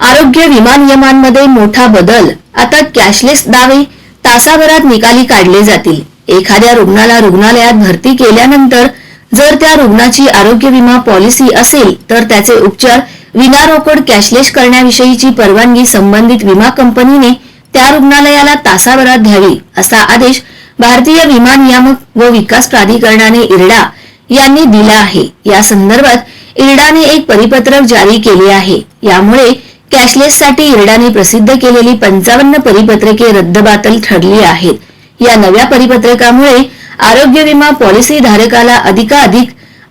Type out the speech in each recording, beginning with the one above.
आरोग्य विमा नियमांमध्ये मोठा बदल. आता कॅशलेस दावे. तासाभरात निकाली काढले जातील. एखाद्या रुग्णाला रुग्णालयात भरती केल्यानंतर जर त्या रुग्णाची आरोग्य विमा पॉलिसी असेल तर त्याचे उपचार विना रोकड कॅशलेस करण्याविषयीची परवानगी संबंधित विमा कंपनीने त्या रुग्णालयाला तासाभरात द्यावी असा आदेश भारतीय विमा नियामक व विकास प्राधिकरणाने इरडा यांनी दिला आहे. या संदर्भात इरडाने एक परिपत्रक जारी केले आहे. यामुळे कॅशलेससाठी इरडाने प्रसिद्ध केलेली पंचावन्न परिपत्रके रद्दबातल ठरली आहेत. या नव्या परिपत्रकामुळे आरोग्य विमा पॉलिसी धारकाला अधिकाधिक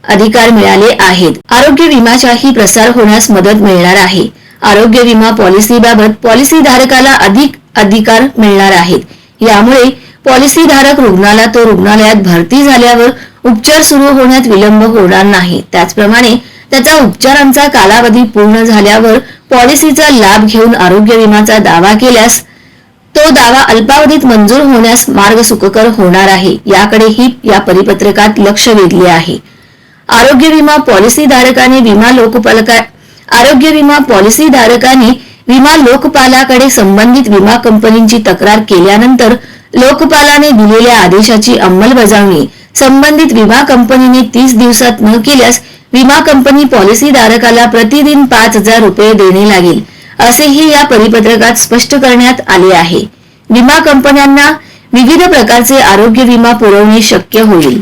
अधिकार मिळाले आहेत. आरोग्य विमाचाही प्रसार होण्यास मदत मिळणार आहे. आरोग्य विमा पॉलिसीबाबत पॉलिसी धारकाला अधिक अधिकार मिळणार आहेत. यामुळे पॉलिसी धारक रुग्णाला तो रुग्णालयात भरती झाल्यावर उपचार सुरू होण्यात विलंब होणार नाही. त्याचप्रमाणे त्याचा उपचारांचा कालावधी पूर्ण झाल्यावर पॉलिसीचा लाभ घेऊन आरोग्य विमाचा दावा केल्यास तो दावा अल्पावधीत मंजूर होण्यास मार्ग सुखकर होणार आहे. याकडेही या परिपत्रकात लक्ष वेधले आहे. आरोग्य विमा पॉलिसी धारकाने विमा लोकपालका आरोग्य विमा पॉलिसी धारकाने विमा लोकपालाकडे संबंधित विमा कंपनीची तक्रार केल्यानंतर लोकपालाने दिलेल्या आदेशाची अंमलबजावणी संबंधित विमा कंपनीने तीस दिवसात न केल्यास विमा कंपनी पॉलिसी धारकाला प्रतिदिन पाच हजार रुपये देणे लागेल असेही या परिपत्रकात स्पष्ट करण्यात आले आहे. विमा कंपन्यांना विविध प्रकारचे आरोग्य विमा पुरवणे शक्य होईल.